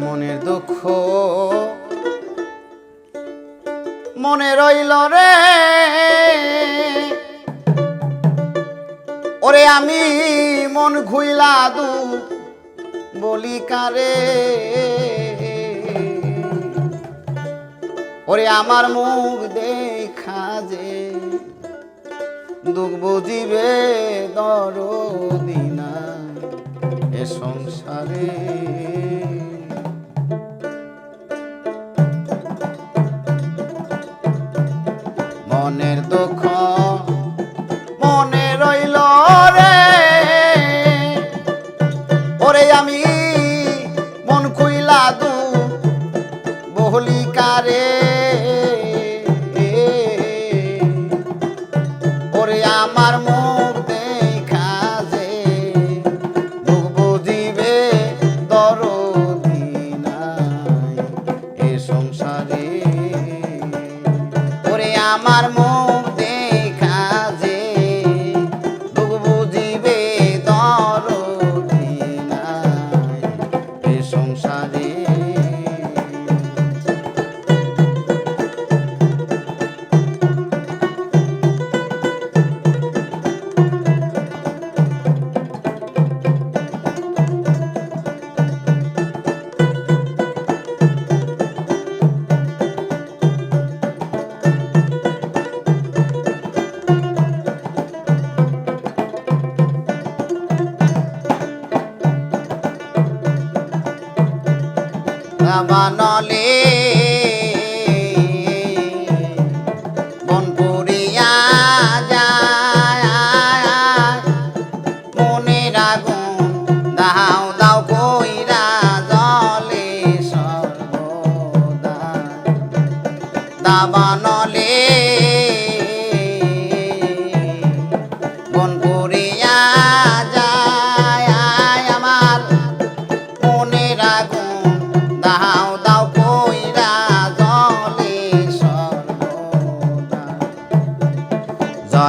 মনের দুঃখ। মনে রইল রে, ওরে আমি মন ঘুইলা দু বলি কারে? ওরে আমার মুখ দেখা যে দুঃখ বুঝিবে দর দিনা এ সংসারে।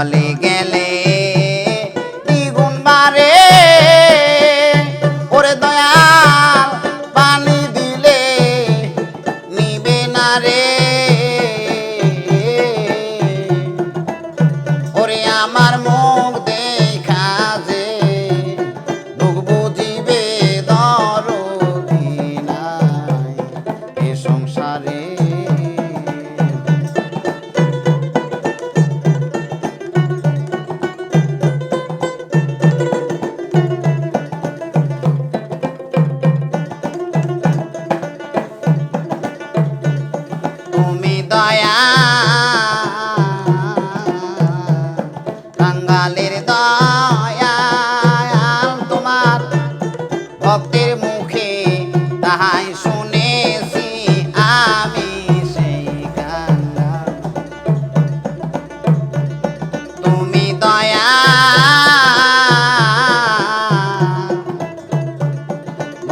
বলে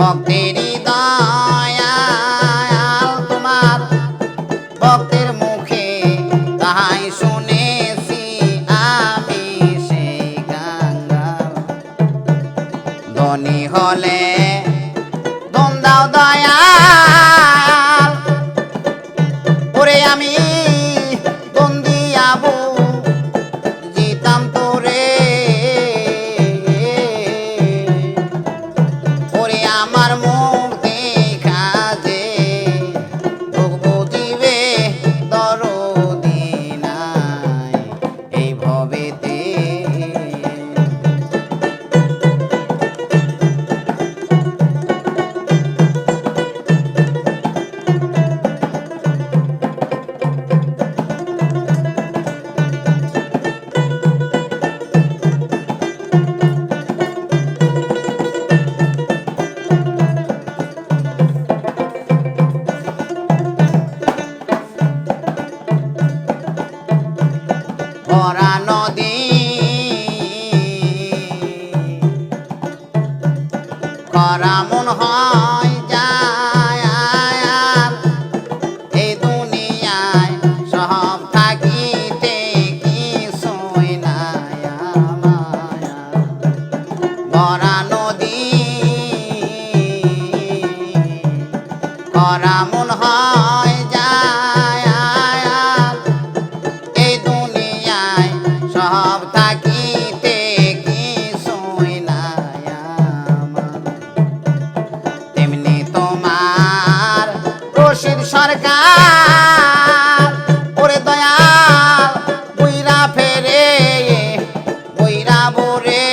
ভক্তিনী দা মন হয়, যায় এই দুনিয়ায় সব থাকিতে কিছুই নাই। তেমনি তোমার রশিদ সরকার, ওরে দয়াল, বুইরা ফেরে, বুইরা বোরে